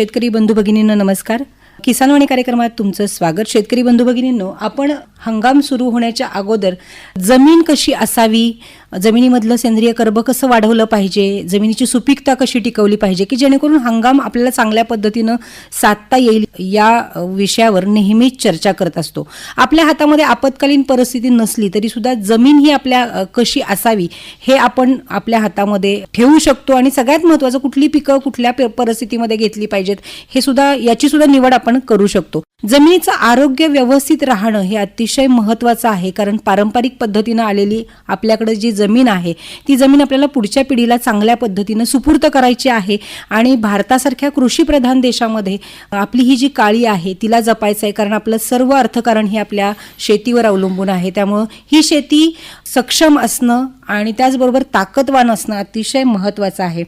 शेतकरी बंधू भगिनींना नमस्कार. किसानवाणी कार्यक्रमात तुमचं स्वागत. शेतकरी बंधू भगिनींनो आपण हंगाम सुरू होण्याच्या अगोदर जमीन कशी असावी जमिनीमधलं सेंद्रिय कर्ब कसं वाढवलं पाहिजे? जमिनीची सुपीकता कशी टिकवली पाहिजे? की जेणेकरून हंगाम आपल्याला चांगल्या पद्धतीनं साधता येईल या विषयावर नेहमीच चर्चा करत असतो. आपल्या हातामध्ये आपत्कालीन परिस्थिती नसली तरी सुद्धा जमीन ही आपल्या कशी असावी हे आपण आपल्या हातामध्ये ठेवू शकतो आणि सगळ्यात महत्त्वाचं कुठली पिकं कुठल्या परिस्थितीमध्ये घेतली पाहिजेत हे सुद्धा याची सुद्धा निवड आपण करू शकतो. जमिनीचं आरोग्य व्यवस्थित राहणं हे अतिशय महत्त्वाचं आहे कारण पारंपरिक पद्धतीनं आलेली आपल्याकडे जी जमीन आहे ती जमीन आपल्याला पुढच्या पिढीला चांगल्या पद्धतीनं सुपूर्त करायची आहे आणि भारतासारख्या कृषीप्रधान देशामध्ये आपली ही जी काळी आहे तिला जपायचं आहे कारण आपलं सर्व अर्थकारण हे आपल्या शेतीवर अवलंबून आहे. त्यामुळं ही शेती सक्षम असणं आणि त्याचबरोबर ताकदवान असणं अतिशय महत्त्वाचं आहे.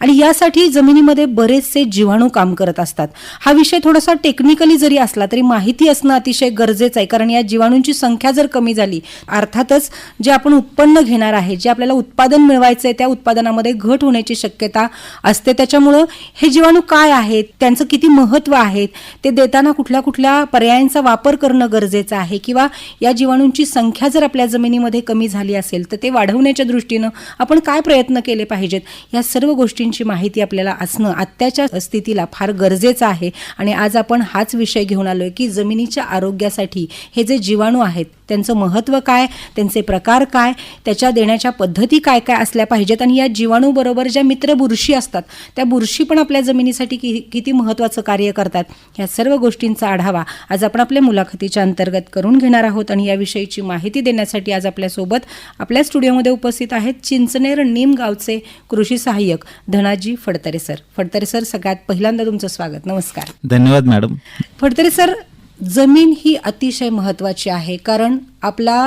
आणि यासाठी जमिनीमध्ये बरेचसे जीवाणू काम करत असतात. हा विषय थोडासा टेक्निकली जरी असला तरी माहिती असणं अतिशय गरजेचं आहे. कारण या जीवाणूंची संख्या जर कमी झाली अर्थातच जे आपण उत्पन्न घेणार आहे जे आपल्याला उत्पादन मिळवायचं आहे त्या उत्पादनामध्ये घट होण्याची शक्यता असते. त्याच्यामुळं हे जीवाणू काय आहेत त्यांचं किती महत्त्व आहे ते देताना कुठल्या कुठल्या पर्यायांचा वापर करणं गरजेचं आहे किंवा या जीवाणूंची संख्या जर आपल्या जमिनीमध्ये कमी झाली असेल तर ते वाढवण्याच्या दृष्टीनं आपण काय प्रयत्न केले पाहिजेत? या सर्व गोष्टींची माहिती आपल्याला असणं आत्ताच्या स्थितीला फार गरजेचं आहे. आणि आज आपण हाच विषय घेऊन आलोय की जमिनीच्या आरोग्यासाठी हे जे जीवाणू आहेत त्यांचं महत्त्व काय त्यांचे प्रकार काय त्याच्या देण्याच्या पद्धती काय काय असल्या पाहिजेत? आणि या जीवाणूबरोबर ज्या मित्र बुरशी असतात त्या बुरशी पण आपल्या जमिनीसाठी कि किती महत्त्वाचं कार्य करतात? या सर्व गोष्टींचा आढावा आज आपण आपल्या मुलाखतीच्या अंतर्गत करून घेणार आहोत. आणि याविषयीची माहिती देण्यासाठी आज आपल्यासोबत आपल्या स्टुडिओमध्ये उपस्थित आहेत चिंचनेर नीम गावचे कृषी सहाय्यक धनाजी फडतरे सर. फडतरे सर सगळ्यात पहिल्यांदा तुमचं स्वागत. नमस्कार. धन्यवाद मॅडम. फडतरे सर जमीन ही अतिशय महत्त्वाची आहे कारण आपला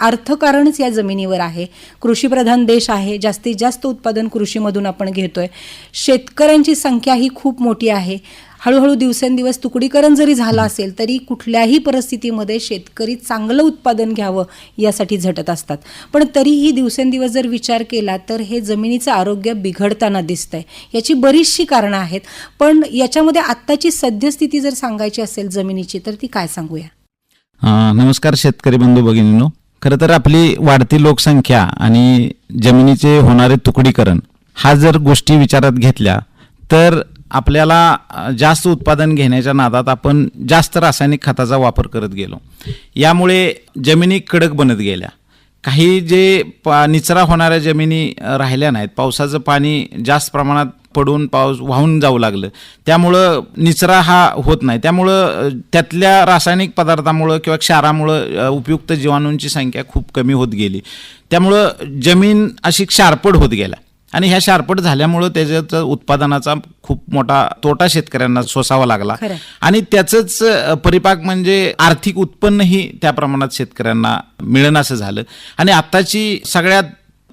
अर्थकारणच या जमिनीवर आहे. कृषीप्रधान देश आहे. जास्तीत जास्त उत्पादन कृषीमधून आपण घेतोय. शेतकऱ्यांची संख्या ही खूप मोठी आहे. हळूहळू दिवसेंदिवस तुकडीकरण जरी झालं असेल तरी कुठल्याही परिस्थितीमध्ये शेतकरी चांगलं उत्पादन घ्यावं यासाठी झटत असतात. पण तरीही दिवसेंदिवस जर विचार केला तर हे जमिनीचं आरोग्य बिघडताना दिसतंय. याची बरीचशी कारणं आहेत. पण याच्यामध्ये आत्ताची सद्यस्थिती जर सांगायची असेल जमिनीची तर ती काय सांगूया? नमस्कार शेतकरी बंधू भगिनीनो. खरं तर आपली वाढती लोकसंख्या आणि जमिनीचे होणारे तुकडीकरण हा जर गोष्टी विचारात घेतल्या तर आपल्याला जास्त उत्पादन घेण्याच्या नादात आपण जास्त रासायनिक खताचा वापर करत गेलो. यामुळे जमिनी कडक बनत गेल्या. काही जे पा निचरा होणाऱ्या जमिनी राहिल्या नाहीत. पावसाचं पाणी जास्त प्रमाणात पडून पाऊस वाहून जाऊ लागलं. त्यामुळं निचरा हा होत नाही. त्यामुळं त्यातल्या रासायनिक पदार्थामुळं किंवा क्षारामुळं उपयुक्त जीवाणूंची संख्या खूप कमी होत गेली. त्यामुळं जमीन अशी क्षारपड होत गेल्या आणि ह्या शारपट झाल्यामुळं त्याच्यात उत्पादनाचा खूप मोठा तोटा शेतकऱ्यांना सोसावा लागला. आणि त्याचंच परिपाक म्हणजे आर्थिक उत्पन्नही त्या प्रमाणात शेतकऱ्यांना मिळणं झालं. आणि आत्ताची सगळ्यात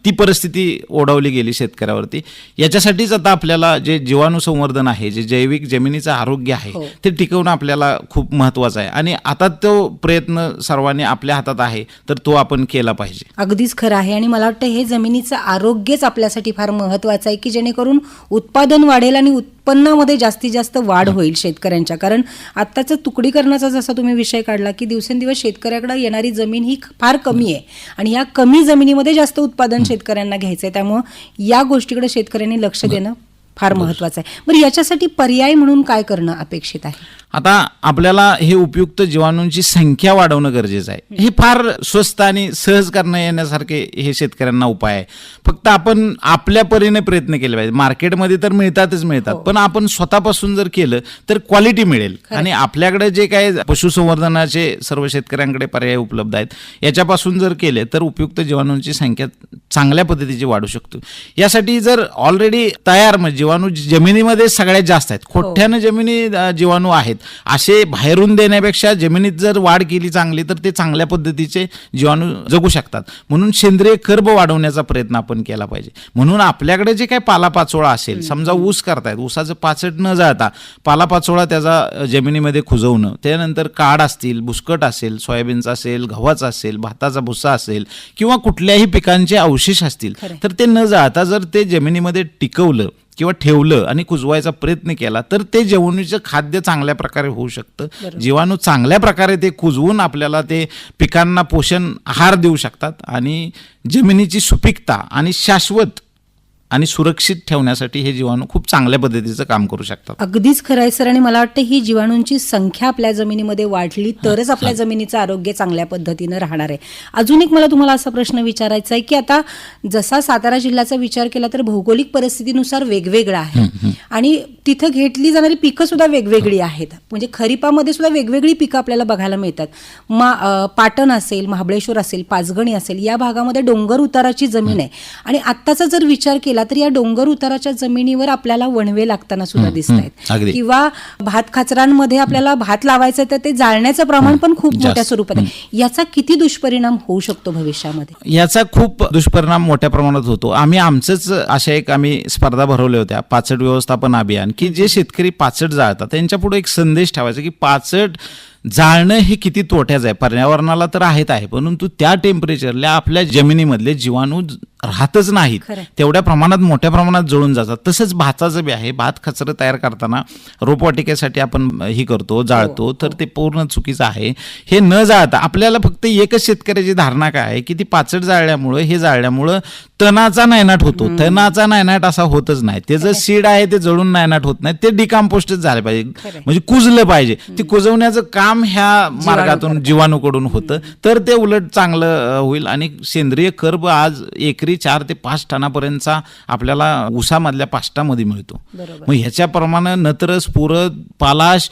ती परिस्थिती ओढवली गेली शेतकऱ्यावरती. याच्यासाठीच आता आपल्याला जे जीवाणू संवर्धन आहे जे जैविक जमिनीचं आरोग्य आहे हो. ते टिकवणं आपल्याला खूप महत्वाचं आहे. आणि आता तो प्रयत्न सर्वांनी आपल्या हातात आहे तर तो आपण केला पाहिजे. अगदीच खरं आहे. आणि मला वाटतं हे जमिनीचं आरोग्यच आपल्यासाठी फार महत्त्वाचं आहे की जेणेकरून उत्पादन वाढेल आणि उत्पन्नामध्ये जास्तीत जास्त वाढ होईल शेतकऱ्यांच्या. कारण आत्ताचं तुकडीकरणाचा जसा तुम्ही विषय काढला की दिवसेंदिवस शेतकऱ्याकडे येणारी जमीन ही फार कमी आहे. आणि या कमी जमिनीमध्ये जास्त उत्पादन शेतकऱ्यांना घ्यायचं आहे त्यामुळं या गोष्टीकडे शेतकऱ्यांनी लक्ष देणं फार महत्त्वाचं आहे. बरं याच्यासाठी पर्याय म्हणून काय करणं अपेक्षित आहे? आता आपल्याला हे उपयुक्त जीवाणूंची संख्या वाढवणं गरजेचं आहे. हे फार स्वस्त आणि सहज करणं येण्यासारखे हे शेतकऱ्यांना उपाय आहे. फक्त आपण आपल्या परीने प्रयत्न केले पाहिजे. मार्केटमध्ये तर मिळतातच मिळतात. पण आपण स्वतःपासून जर केलं तर क्वालिटी मिळेल. आणि आपल्याकडे जे काही पशुसंवर्धनाचे सर्व शेतकऱ्यांकडे पर्याय उपलब्ध आहेत याच्यापासून जर केले तर उपयुक्त जीवाणूंची संख्या चांगल्या पद्धतीची वाढू शकतो. यासाठी जर ऑलरेडी तयार म्हणजे जीवाणू जमिनीमध्ये सगळ्यात जास्त आहेत. खोट्यानं जमिनी अ, जीवाणू आहेत. असे बाहेरून देण्यापेक्षा जमिनीत जर वाढ केली चांगली तर ते चांगल्या पद्धतीचे जीवाणू जगू शकतात. म्हणून सेंद्रिय कर्ब वाढवण्याचा प्रयत्न आपण केला पाहिजे. म्हणून आपल्याकडे जे काही पालापाचोळा असेल समजा ऊस करतायत ऊसाचं पाचट न जाता पालापाचोळा त्याचा जमिनीमध्ये खुजवणं त्यानंतर काड असतील बुसकट असेल सोयाबीनचा असेल गव्हाचा असेल भाताचा भुसा असेल किंवा कुठल्याही पिकांचे अवशेष असतील. तर ते न जाता जर ते जमिनीमध्ये टिकवलं किंवा ठेवलं आणि कुजवायचा प्रयत्न केला तर ते जमिनीचं खाद्य चांगल्या प्रकारे होऊ शकतं. जीवाणू चांगल्या प्रकारे ते कुजवून आपल्याला ते पिकांना पोषण आहार देऊ शकतात. आणि जमिनीची सुपीकता आणि शाश्वत आणि सुरक्षित ठेवण्यासाठी हे जीवाणू खूप चांगल्या पद्धतीचं काम करू शकतात. अगदीच खरं आहे सर. आणि मला वाटतं ही जीवाणूंची संख्या आपल्या जमिनीमध्ये वाढली तरच आपल्या जमिनीचं आरोग्य चांगल्या पद्धतीनं राहणार आहे. अजून एक मला तुम्हाला असा प्रश्न विचारायचा आहे की आता जसा सातारा जिल्ह्याचा विचार केला तर भौगोलिक परिस्थितीनुसार वेगवेगळा आहे. आणि तिथं घेतली जाणारी पिकं सुद्धा वेगवेगळी आहेत. म्हणजे खरीपामध्ये सुद्धा वेगवेगळी पिकं आपल्याला बघायला मिळतात. मा पाटण असेल महाबळेश्वर असेल पाचगणी असेल या भागामध्ये डोंगर उताराची जमीन आहे. आणि आत्ताचा जर विचार केला तर या डोंगर उताराच्या जमिनीवर आपल्याला वणवे लागताना सुद्धा दिसत आहेत. किंवा भात खाचरांमध्ये आपल्याला भात लावायचं तर ते जाळण्याचं प्रमाण पण खूप. मोठ्या स्वरूपात आहे. याचा किती दुष्परिणाम होऊ शकतो भविष्यामध्ये? याचा खूप दुष्परिणाम मोठ्या प्रमाणात होतो. आम्ही आमचंच अशा एक आम्ही स्पर्धा भरवल्या होत्या पाचट व्यवस्थापन अभियान की जे शेतकरी पाचट जाळतात त्यांच्या पुढे एक संदेश ठेवायचा की पाचट जाळणं हे किती तोट्याचं आहे. पर्यावरणाला तर आहेत आहे परंतु त्या टेम्परेचरला आपल्या जमिनीमधले जीवाणू राहतच नाहीत. तेवढ्या प्रमाणात मोठ्या प्रमाणात जळून जातात. तसंच भाताचं बी आहे. भात खचरं तयार करताना रोपवाटिकेसाठी आपण ही करतो जाळतो. तर ते पूर्ण चुकीचं आहे. हे न जाळता आपल्याला फक्त एकच शेतकऱ्याची धारणा काय आहे की ती पाचट जाळल्यामुळं हे जाळल्यामुळं तणाचा नायनाट होतो. तणाचा नायनाट असा होतच नाही. त्याचं सीड आहे ते जळून नायनाट होत नाही. ते डिकम्पोस्टच झालं पाहिजे. म्हणजे कुजलं पाहिजे. ते कुजवण्याचं काम ह्या मार्गातून जीवाणूकडून होतं. तर ते उलट चांगलं होईल. आणि सेंद्रिय कर्ब आज एकरी चार ते पाच टनापर्यंतचा आपल्याला ऊसामधल्या पाष्टामध्ये मिळतो. मग ह्याच्याप्रमाणे नत्र स्फुरद पालाश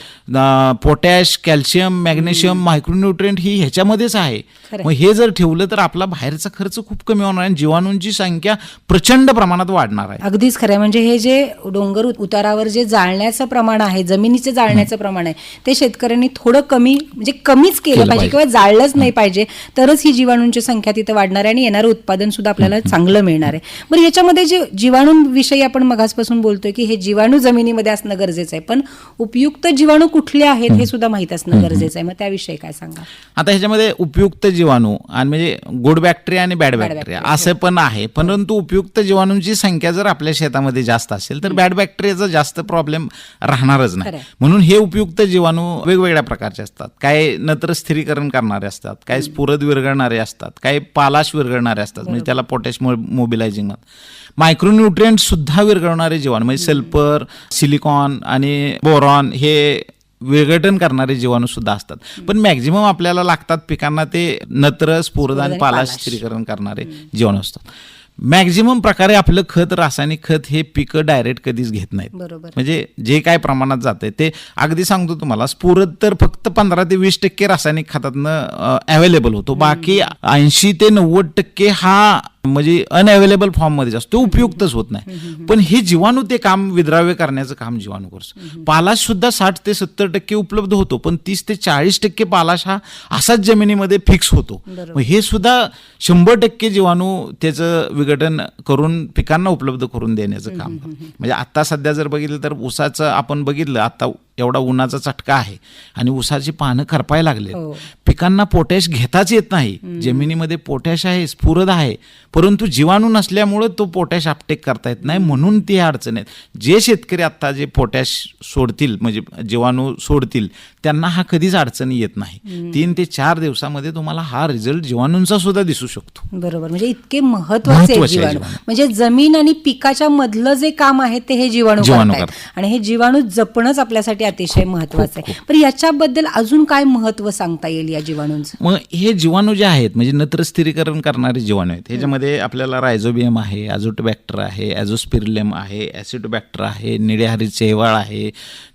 पोटॅश कॅल्शियम मॅग्नेशियम मायक्रोन्युट्रिएंट ही ह्याच्यामध्येच आहे. मग हे जर ठेवलं तर आपला बाहेरचा खर्च खूप कमी होणार आहे आणि जीवाणूंची संख्या प्रचंड प्रमाणात वाढणार आहे अगदीच खरं. म्हणजे हे जे डोंगर उत- उतारावर जे जाळण्याचं प्रमाण आहे जमिनीचे जाळण्याचं प्रमाण आहे ते शेतकऱ्यांनी थोडं कमी म्हणजे कमीच केलं पाहिजे. किंवा जाळलंच नाही पाहिजे तरच ही जीवाणूंची संख्या तिथं वाढणार आहे आणि येणारं उत्पादन सुद्धा आपल्याला चांगलं मिळणार आहे. बरं याच्यामध्ये जे जीवाणूंविषयी आपण मगासपासून बोलतोय की हे जीवाणू जमिनीमध्ये असणं गरजेचं आहे. पण उपयुक्त जीवाणू कुठले आहेत हे सुद्धा माहीत असणं गरजेचं आहे. मग त्याविषयी काय सांगा? आता ह्याच्यामध्ये उपयुक्त जीवाणू आणि म्हणजे गुड बॅक्टेरिया आणि बॅड बॅक्टेरिया असं पण आहे. परंतु उपयुक्त जीवाणूंची संख्या जर आपल्या शेतामध्ये जास्त असेल तर बॅड बॅक्टेरियाचा जास्त प्रॉब्लेम राहणारच नाही. म्हणून हे उपयुक्त जीवाणू वेगवेगळ्या प्रकारचे असतात. काय नत्र स्थिरीकरण करणारे असतात काय स्फुरद विरघळणारे असतात काय पालाश विरघळणारे असतात. म्हणजे त्याला पोटॅश मोबिलायझिंग मायक्रोन्युट्रिएंट सुद्धा विरघळणारे जीवाणू म्हणजे सल्फर सिलिकॉन आणि बोरॉन हे विघटन करणारे जीवाणू सुद्धा असतात. पण मॅक्झिमम आपल्याला लागतात पिकांना ते नत्र स्फुरद आणि पालाश. स्थिरीकरण करणारे जीवाणू असतात. मॅक्झिमम प्रकारे आपलं खत रासायनिक खत हे पिकं डायरेक्ट कधीच घेत नाहीत. म्हणजे जे काय प्रमाणात जाते ते अगदी सांगतो तुम्हाला स्फुरद तर फक्त पंधरा ते वीस टक्के रासायनिक खतातनं अवेलेबल होतो. बाकी ऐंशी ते नव्वद टक्के हा म्हणजे अनअवेलेबल फॉर्ममध्ये असतो. तो उपयुक्तच होत नाही. पण हे जीवाणू ते काम विद्राव्य करण्याचं काम जीवाणू करतो. पालाश सुद्धा साठ ते सत्तर टक्के उपलब्ध होतो पण तीस ते चाळीस टक्के पालाश हा असाच जमिनीमध्ये फिक्स होतो. मग हे सुद्धा शंभर टक्के जीवाणू त्याचं विघटन करून पिकांना उपलब्ध करून देण्याचं काम. म्हणजे आता सध्या जर बघितलं तर ऊसाचं आपण बघितलं आता एवढा उन्हाचा चटका आहे. आणि ऊसाची पानं करपायला लागले हो. पिकांना पोटॅश घेताच येत नाही. जमिनीमध्ये पोटॅश आहे स्फुरद आहे. परंतु जीवाणू नसल्यामुळं तो पोटॅश अपटेक करता येत नाही. म्हणून ती अडचण आहेत जे शेतकरी आता जे पोटॅश सोडतील म्हणजे जीवाणू सोडतील त्यांना हा कधीच अडचणी येत नाही. तीन ते चार दिवसामध्ये तुम्हाला हा रिझल्ट जीवाणूंचा सुद्धा दिसू शकतो. बरोबर. म्हणजे इतके महत्त्वाचे. म्हणजे जमीन आणि पिकाच्या मधलं जे काम आहे ते हे जीवाणू आणि हे जीवाणू जपणच आपल्यासाठी अतिशय महत्वाचं आहे. पण याच्याबद्दल अजून काय महत्त्व सांगता येईल या जीवाणूंचं? मग हे जीवाणू जे आहेत म्हणजे नत्र स्थिरीकरण करणारे जीवाणू आहेत ह्याच्यामध्ये आपल्याला रायझोबियम आहे अझोटोबॅक्टर आहे ॲझोस्पिरलेम आहे ॲसिडोबॅक्टर आहे निळेहारी चेवाळ आहे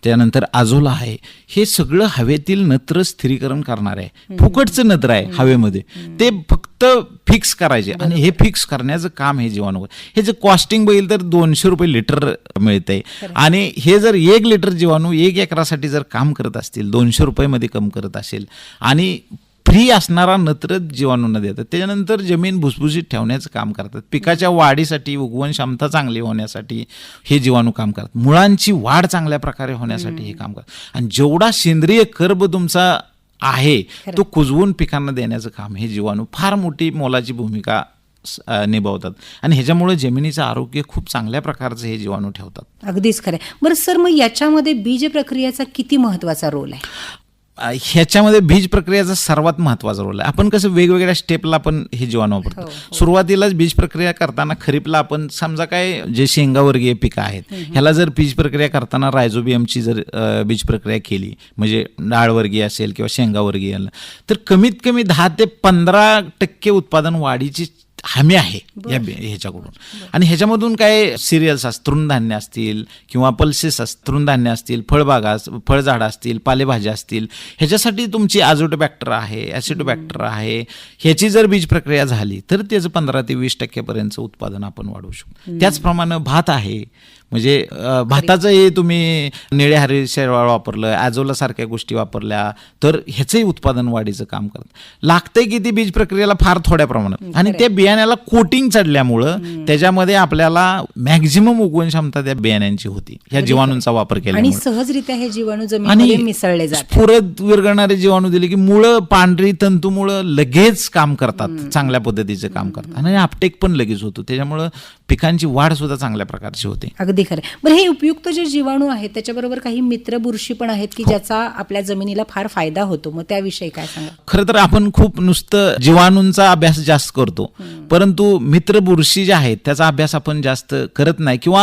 त्यानंतर आझोला आहे. हे सगळं हवेतील नत्र स्थिरीकरण करणार आहे. फुकटचं नत्र आहे हवेमध्ये. ते फक्त फिक्स करायचे आणि हे फिक्स करण्याचं काम हे जीवाणू हे जे कॉस्टिंग बघितलं तर दोनशे रुपये लिटर मिळतंय आणि हे जर एक लिटर जीवाणू एक एकरासाठी जर काम करत असतील दोनशे रुपयेमध्ये कम करत असेल आणि फ्री असणारा नत्र जीवाणूंना देतात त्याच्यानंतर जमीन भुसभुशीत ठेवण्याचं काम करतात. पिकाच्या वाढीसाठी उगवण क्षमता चांगली होण्यासाठी हे जीवाणू काम करतात. मुळांची वाढ चांगल्या प्रकारे होण्यासाठी हे काम करतात. आणि जेवढा सेंद्रिय कर्ब तुमचा आहे तो कुजवून पिकांना देण्याचं काम हे जीवाणू फार मोठी मोलाची भूमिका निभावतात. आणि ह्याच्यामुळे जमिनीचं आरोग्य खूप चांगल्या प्रकारचं हे जीवाणू ठेवतात. अगदीच खरं. बरं सर मग याच्यामध्ये बीज प्रक्रियेचा किती महत्त्वाचा रोल आहे? ह्याच्यामध्ये बीज प्रक्रियेचा सर्वात महत्त्वाचा रोल आहे. आपण कसं वेगवेगळ्या स्टेपला आपण हे जीवाणू वापरतो. हो, हो. सुरुवातीलाच बीज प्रक्रिया करताना खरीपला आपण समजा काय जे शेंगावर्गीय पिकं आहेत ह्याला जर बीज प्रक्रिया करताना रायझोबियमची जर बीज प्रक्रिया केली म्हणजे डाळवर्गीय असेल किंवा शेंगावर्गीय तर कमीत कमी दहा ते पंधरा टक्के उत्पादन वाढीची हमी आहे या ह्याच्याकडून. आणि ह्याच्यामधून काय सिरियल्स असतात तृणधान्य असतील किंवा पल्सेस अस तृणधान्य असतील फळबागा फळझाडं असतील पालेभाज्या असतील ह्याच्यासाठी तुमची आजोटोबॅक्टर आहे ॲसिडोबॅक्टर आहे. ह्याची जर बीज प्रक्रिया झाली तर त्याचं पंधरा ते वीस टक्क्यापर्यंतचं उत्पादन आपण वाढवू शकतो त्याचप्रमाणे भात आहे. म्हणजे भाताचंही तुम्ही निळे हरी शेवाळ वापरलं ॲझोला सारख्या गोष्टी वापरल्या तर ह्याचंही उत्पादन वाढीचं काम करत. लागतंय किती बीज प्रक्रियेला फार थोड्या प्रमाणात. आणि त्या बियाण्याला कोटिंग चढल्यामुळं त्याच्यामध्ये आपल्याला मॅक्झिमम उगवण क्षमता त्या बियाण्यांची होती. ह्या जीवाणूंचा वापर आणि केल्यामुळे सहजरित्या हे जीवाणू जमिनीमध्ये मिसळले स्फुरत विरघळणारे जीवाणू दिले की मुळं पांढरी तंतुमुळं लगेच काम करतात चांगल्या पद्धतीचं काम करतात. आणि आपटेक पण लगेच होतो. त्याच्यामुळं पिकांची वाढ सुद्धा चांगल्या प्रकारची होते. अगदी खरं. बरं हे उपयुक्त जे जीवाणू आहेत त्याच्याबरोबर काही मित्र बुरशी पण आहेत हो. की ज्याचा आपल्या जमिनीला फार फायदा होतो. मग त्याविषयी काय सांगा खरं तर आपण खूप नुसतं जीवाणूंचा अभ्यास जास्त करतो. परंतु मित्र बुरशी जे आहेत त्याचा अभ्यास आपण जास्त करत नाही किंवा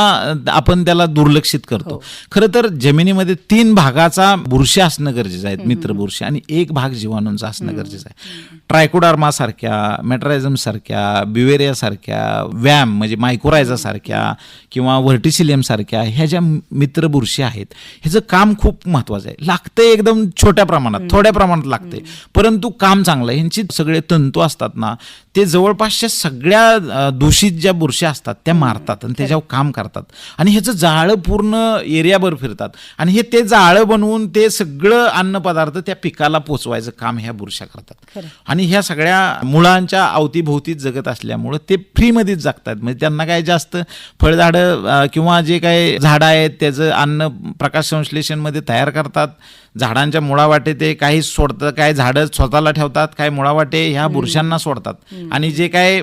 आपण त्याला दुर्लक्षित करतो. खरं तर जमिनीमध्ये तीन भागाचा बुरशी असणं गरजेचं आहे मित्र बुरशी आणि एक भाग जीवाणूंचा असणं गरजेचं आहे. ट्रायकोडार्मा सारख्या मेट्रायझम सारख्या बिवेरिया सारख्या वॅम म्हणजे मायकोरायझा सारख्या किंवा व्हर्टिसिलियम सारख्या ह्या ज्या मित्र बुरशी आहेत ह्याचं काम खूप महत्वाचं आहे. लागतंय एकदम छोट्या प्रमाणात थोड्या प्रमाणात लागते परंतु काम चांगलं आहे. ह्यांची सगळे तंतू असतात ना ते जवळपासच्या सगळ्या दूषित ज्या बुरशी असतात त्या मारतात आणि त्याच्यावर काम करतात. आणि ह्याचं जाळं पूर्ण एरियाभर फिरतात. आणि हे ते जाळं बनवून ते सगळं अन्नपदार्थ त्या पिकाला पोचवायचं काम ह्या बुरशा करतात. आणि ह्या सगळ्या मुळांच्या अवतीभोवतीच जगत असल्यामुळं ते फ्रीमध्येच जगतात म्हणजे त्यांना काय जास्त फळझाडं किंवा जे काही झाडं आहेत त्याचं अन्न प्रकाश संश्लेषणमध्ये तयार करतात. झाडांच्या मुळावाटे ते काही सोडतात काय झाडं स्वतःला ठेवतात काय मुळावाटे ह्या बुरशांना सोडतात. आणि जे काय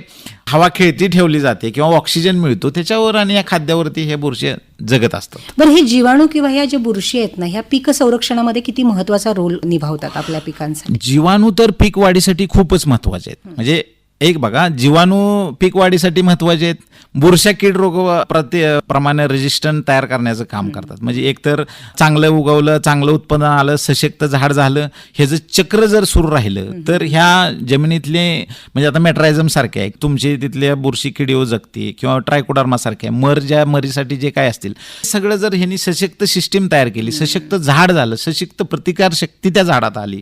हवा खेळती ठेवली जाते किंवा ऑक्सिजन मिळतो त्याच्यावर आणि या खाद्यावरती हे बुरशे जगत असतात. बरं हे जीवाणू किंवा ह्या ज्या बुरशी आहेत ना ह्या पीक संरक्षणामध्ये किती महत्त्वाचा रोल निभावतात आपल्या पिकांसाठी? जीवाणू तर पीक वाढीसाठी खूपच महत्त्वाचे आहेत. म्हणजे एक बघा जीवाणू पीक वाढीसाठी महत्त्वाचे आहेत. बुरशा कीड रोग प्रति प्रमाणे रेजिस्टंट तयार करण्याचं काम करतात. म्हणजे एकतर चांगलं उगवलं चांगलं उत्पन्न आलं सशक्त झाड झालं ह्याचं चक्र जर सुरू राहिलं तर ह्या जमिनीतले म्हणजे आता मेट्रायझम सारखे आहे तुमचे तिथल्या बुरशी किडीओ जगते किंवा ट्रायकोडार्मा सारखे मर ज्या मरीसाठी जे काय असतील सगळं जर ह्यांनी सशक्त सिस्टीम तयार केली सशक्त झाड झालं सशक्त प्रतिकार शक्ती त्या झाडात आली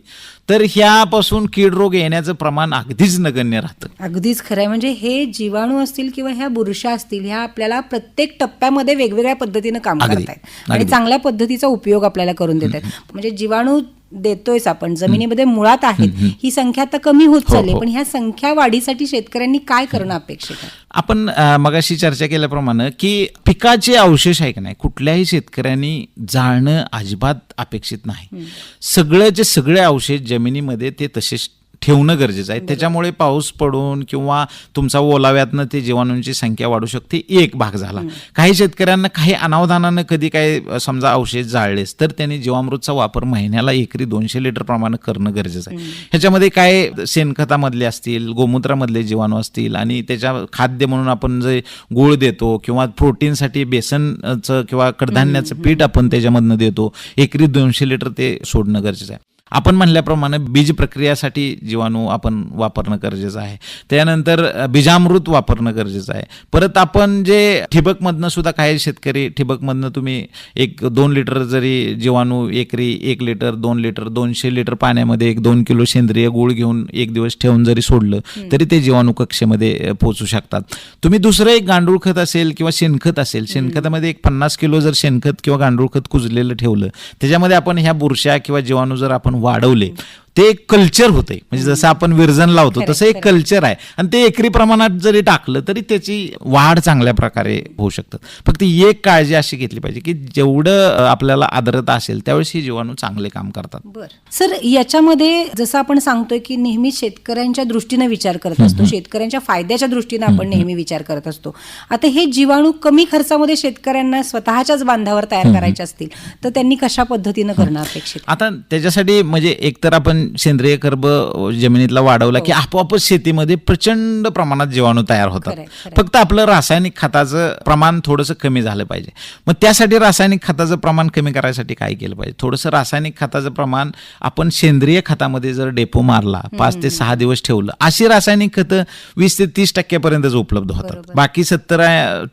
तर ह्यापासून कीड रोग येण्याचं प्रमाण अगदीच नगण्य राहतं. अगदीच खरं आहे म्हणजे हे जीवाणू असतील किंवा ह्या बुरशा असतील ह्या आपल्याला प्रत्येक टप्प्यामध्ये वेगवेगळ्या पद्धतीनं काम करतायत. आणि. चांगल्या पद्धतीचा उपयोग आपल्याला करून देत आहेत म्हणजे जीवाणू देतोयच आपण. जमिनीमध्ये मुळात आहेत. ही संख्या आता कमी होत हो, चालली हो. पण ह्या संख्या वाढीसाठी शेतकऱ्यांनी काय करणं अपेक्षित आहे? आपण मगाशी चर्चा केल्याप्रमाणे की पिकाचे अवशेष आहे का नाही? कुठल्याही शेतकऱ्यांनी जाळणं अजिबात अपेक्षित नाही. सगळ्याचे सगळे अवशेष जमिनीमध्ये ते तसेच ठेवणं गरजेचं आहे. त्याच्यामुळे पाऊस पडून किंवा तुमचा ओलाव्यातनं ते जीवाणूंची संख्या वाढू शकते एक भाग झाला. काही शेतकऱ्यांना काही अनावधानानं कधी काय समजा अवशेष जाळलेस तर त्यांनी जीवामृतचा वापर महिन्याला एकरी दोनशे लिटर प्रमाणे करणं गरजेचं आहे. ह्याच्यामध्ये काय शेणखतामधले असतील गोमूत्रामधले जीवाणू असतील आणि त्याच्या खाद्य म्हणून आपण जे गुळ देतो किंवा प्रोटीनसाठी बेसनचं किंवा कडधान्याचं पीठ आपण त्याच्यामधनं देतो एकरी दोनशे लिटर ते सोडणं गरजेचं आहे. आपण म्हणल्याप्रमाणे बीज प्रक्रियासाठी जीवाणू आपण वापरणं गरजेचं आहे. त्यानंतर बीजामृत वापरणं गरजेचं आहे. परत आपण जे ठिबकमधनं सुद्धा काही शेतकरी ठिबकमधनं तुम्ही एक दोन लिटर जरी जीवाणू एकरी एक लिटर दोन लिटर दोनशे लिटर पाण्यामध्ये एक दोन किलो सेंद्रिय गूळ घेऊन एक दिवस ठेवून जरी सोडलं तरी ते जीवाणू कक्षेमध्ये पोचू शकतात. तुम्ही दुसरं एक गांडूळ खत असेल किंवा शेणखत असेल शेणखतामध्ये एक पन्नास किलो जर शेणखत किंवा गांडूळ खत कुजलेलं ठेवलं त्याच्यामध्ये आपण ह्या बुरशा किंवा जीवाणू जर आपण वाढवले. ते एक कल्चर होतंय. म्हणजे जसं आपण विरजन लावतो तसं एक कल्चर आहे. आणि ते एकरी प्रमाणात जरी टाकलं तरी त्याची वाढ चांगल्या प्रकारे होऊ शकतात फक्त एक काळजी अशी घेतली पाहिजे की जेवढं आपल्याला आर्द्रता असेल त्यावेळेस ही जीवाणू चांगले काम करतात. बर. सर याच्यामध्ये जसं आपण सांगतोय की नेहमी शेतकऱ्यांच्या दृष्टीने विचार करत असतो शेतकऱ्यांच्या फायद्याच्या दृष्टीने आपण नेहमी विचार करत असतो. आता हे जीवाणू कमी खर्चामध्ये शेतकऱ्यांना स्वतःच्याच बांधावर तयार करायचे असतील तर त्यांनी कशा पद्धतीनं करणं अपेक्षित? आता त्याच्यासाठी म्हणजे एकतर आपण सेंद्रिय कर्ब जमिनीतला वाढवला की आपोआपच शेतीमध्ये प्रचंड प्रमाणात जीवाणू तयार होतात. फक्त आपलं रासायनिक खताचं प्रमाण थोडंसं कमी झालं पाहिजे. मग त्यासाठी रासायनिक खताचं प्रमाण कमी करायसाठी काय केलं पाहिजे? थोडंसं रासायनिक खताचं प्रमाण आपण सेंद्रिय खतामध्ये जर डेपो मारला पाच ते सहा दिवस ठेवलं अशी रासायनिक खतं वीस ते तीस टक्क्यापर्यंतच उपलब्ध होतात. बाकी सत्तर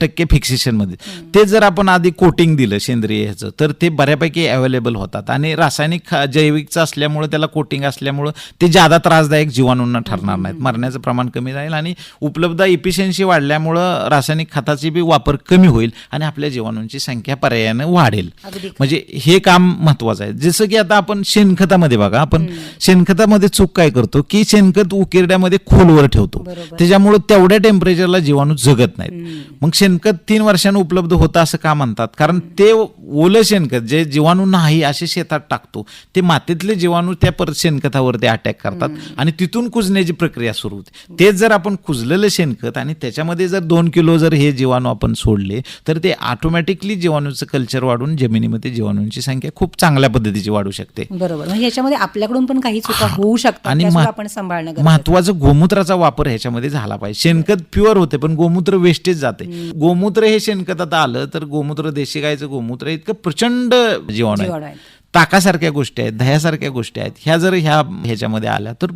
टक्के फिक्सेशनमध्ये. ते जर आपण आधी कोटिंग दिलं सेंद्रिय ह्याचं तर ते बऱ्यापैकी अवेलेबल होतात. आणि रासायनिक ख- जैविकचं असल्यामुळे त्याला कोटिंग असल्यामुळं ते जादा त्रासदायक जीवाणूंना ठरणार नाहीत. मरण्याचं प्रमाण कमी जाईल आणि उपलब्ध इफिशियन्सी वाढल्यामुळं रासायनिक खताची बी वापर कमी होईल आणि आपल्या जीवाणूंची संख्या पर्यायानं वाढेल. म्हणजे हे काम महत्वाचं आहे. जसं की आता आपण शेणखतामध्ये बघा आपण शेणखतामध्ये चूक काय करतो? की शेणखत उकिरड्यामध्ये खोलवर ठेवतो. त्याच्यामुळे तेवढ्या टेम्परेचरला जीवाणू जगत नाहीत. मग शेणखत तीन वर्षांनी उपलब्ध होतं असं का म्हणतात? कारण ते ओलं शेणखत जे जीवाणू नाही असे शेतात टाकतो ते मातीतले जीवाणू त्या परत शेणखतावरती अटॅक करतात. आणि तिथून कुजण्याची प्रक्रिया सुरू होते. तेच जर आपण कुजलेलं शेणखत आणि त्याच्यामध्ये जर दोन किलो जर हे जीवाणू आपण सोडले तर ते ऑटोमॅटिकली जीवाणूचं कल्चर वाढून जमिनीमध्ये जीवाणूंची संख्या खूप चांगल्या पद्धतीची वाढू शकते. बरोबर. म्हणजे याच्यामध्ये आपल्याकडून पण काही चुका होऊ शकतात आणि आपण सांभाळणं. महत्वाचं गोमूत्राचा वापर ह्याच्यामध्ये झाला पाहिजे. शेणखत प्युअर होते पण गोमूत्र वेस्टेज जाते. गोमूत्र हे शेणखत आता आलं तर गोमूत्र देशी गायचं गोमूत्र इतकं प्रचंड जीवाणू आहे. ताकासारख्या गोष्टी आहेत दह्यासारख्या गोष्टी आहेत ह्या जर ह्या ह्याच्यामध्ये आल्या तर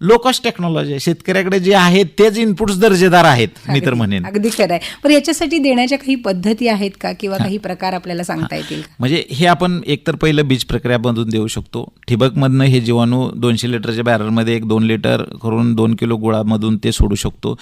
लो कॉस्ट टेक्नॉलॉजी आहे. शेतकऱ्याकडे जे आहेत तेच इनपुट्स दर्जेदार आहेत मी तर म्हणेन. अगदी खरं आहे. पण याच्यासाठी देण्याच्या काही पद्धती आहेत का? किंवा काही प्रकार आपल्याला सांगता येतील? म्हणजे हे आपण एकतर पहिलं बीज प्रक्रियामधून देऊ शकतो. ठिबकमधनं हे जीवाणू दोनशे लिटरच्या बॅरलमध्ये एक दोन लिटर करून दोन किलो गुळामधून ते सोडू शकतो.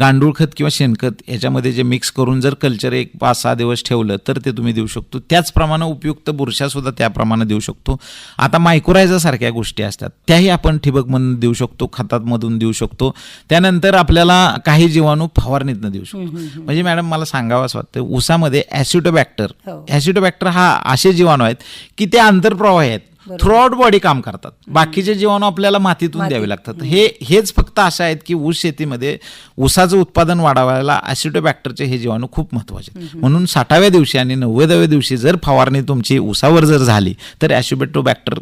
गांडूळ खत किंवा शेणखत ह्याच्यामध्ये जे मिक्स करून जर कल्चर एक पाच सहा दिवस ठेवलं तर ते तुम्ही देऊ शकतो. त्याचप्रमाणे उपयुक्त बुरशासुद्धा त्याप्रमाणे देऊ शकतो. आता मायक्रोरायझा सारख्या गोष्टी असतात. त्याही आपण ठिबकमधून देऊ शकतो. खतातमधून देऊ शकतो. त्यानंतर आपल्याला काही जीवाणू फवारणीतनं देऊ शकतो. म्हणजे मॅडम मला सांगावं असं वाटतं ऊसामध्ये ॲसिटोबॅक्टर हो. ॲसिटोबॅक्टर हा असे जीवाणू आहेत की ते आंतरप्रवाही आहेत. थ्रूआउट बॉडी काम करतात. बाकीचे जीवाणू आपल्याला मातीतून द्यावे लागतात. हे हेच फक्त असं आहेत की ऊस शेतीमध्ये ऊसाचं उत्पादन वाढवायला ॲसिटोबॅक्टरचे हे जीवाणू खूप महत्त्वाचे आहेत. म्हणून साठाव्या दिवशी आणि नव्वदाव्या दिवशी जर फवारणी तुमची ऊसावर जर झाली तर ॲसिटोबॅक्टर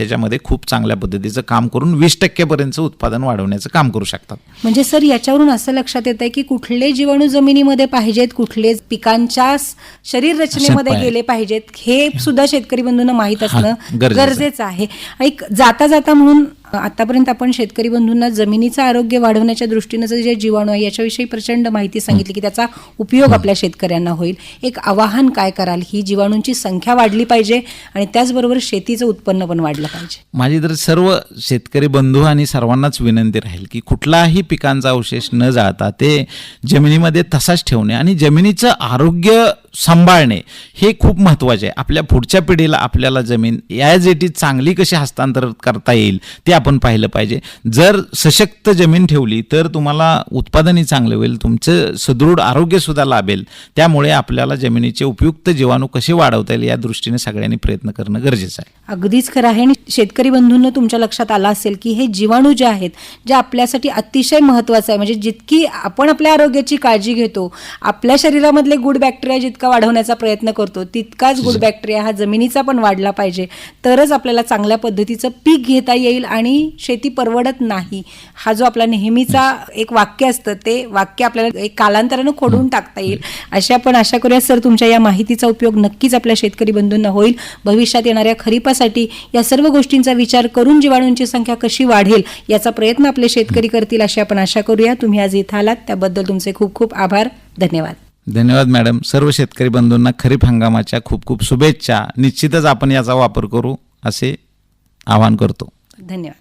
त्याच्यामध्ये खूप चांगल्या पद्धतीचं काम करून वीस टक्क्यापर्यंतचं उत्पादन वाढवण्याचं काम करू शकतात म्हणजे सर याच्यावरून असं लक्षात येत आहे की कुठले जीवाणू जमिनीमध्ये पाहिजेत कुठले पिकांच्या शरीर रचनेमध्ये. गेले पाहिजेत हे सुद्धा शेतकरी बंधूंना माहीत असणं गरजेचं आहे. गरजेचं आहे एक जाता जाता म्हणून आतापर्यंत आपण शेतकरी बंधूंना जमिनीचं आरोग्य वाढवण्याच्या दृष्टीनं जे जीवाणू आहे याच्याविषयी प्रचंड माहिती सांगितली की त्याचा उपयोग आपल्या शेतकऱ्यांना होईल. एक आवाहन काय कराल? ही जीवाणूंची संख्या वाढली पाहिजे आणि त्याचबरोबर शेतीचं उत्पन्न पण वाढलं पाहिजे. माझी तर सर्व शेतकरी बंधू आणि सर्वांनाच विनंती राहील की कुठलाही पिकांचा अवशेष न जाळता ते जमिनीमध्ये तसाच ठेवणे आणि जमिनीचं आरोग्य सांभाळणे हे खूप महत्त्वाचे आहे. आपल्या पुढच्या पिढीला आपल्याला जमीन इट इज चांगली कशी हस्तांतरित करता येईल ते आपण पाहिलं पाहिजे. जर सशक्त जमीन ठेवली तर तुम्हाला उत्पादनही चांगलं होईल तुमचं सुदृढ आरोग्यसुद्धा लाभेल. त्यामुळे आपल्याला जमिनीचे उपयुक्त जीवाणू कसे वाढवता येईल या दृष्टीने सगळ्यांनी प्रयत्न करणं गरजेचं आहे. अगदीच खरं आहे आणि शेतकरी बंधूंना तुमच्या लक्षात आलं असेल की हे जीवाणू जे आहेत जे आपल्यासाठी अतिशय महत्त्वाचं आहे. म्हणजे जितकी आपण आपल्या आरोग्याची काळजी घेतो आपल्या शरीरामधले गुड बॅक्टेरिया जितका वाढवण्याचा प्रयत्न करतो तितकाच गुड बॅक्टेरिया हा जमिनीचा पण वाढला पाहिजे. तरच आपल्याला चांगल्या पद्धतीचं पीक घेता येईल आणि शेती परवडत नाही. हा जो आपला नेहमीचा एक वाक्य असतं ते वाक्य आपल्याला एक कालांतरानं खोडून टाकता येईल. अशा पण आशा करूया सर तुमच्या या माहितीचा उपयोग नक्कीच आपल्या शेतकरी बंधूंना होईल. भविष्यात येणाऱ्या खरीपासाठी या सर्व गोष्टींचा विचार करून जीवाणूंची संख्या कशी वाढेल याचा प्रयत्न आपले शेतकरी करतील अशी आपण आशा करूया. तुम्ही आज इथं आलात त्याबद्दल तुमचे खूप खूप आभार. धन्यवाद. धन्यवाद मॅडम. सर्व शेतकरी बंधूंना खरीप हंगामाच्या खूप खूप शुभेच्छा. निश्चितच आपण याचा वापर करू असे आवाहन करतो. धन्यवाद.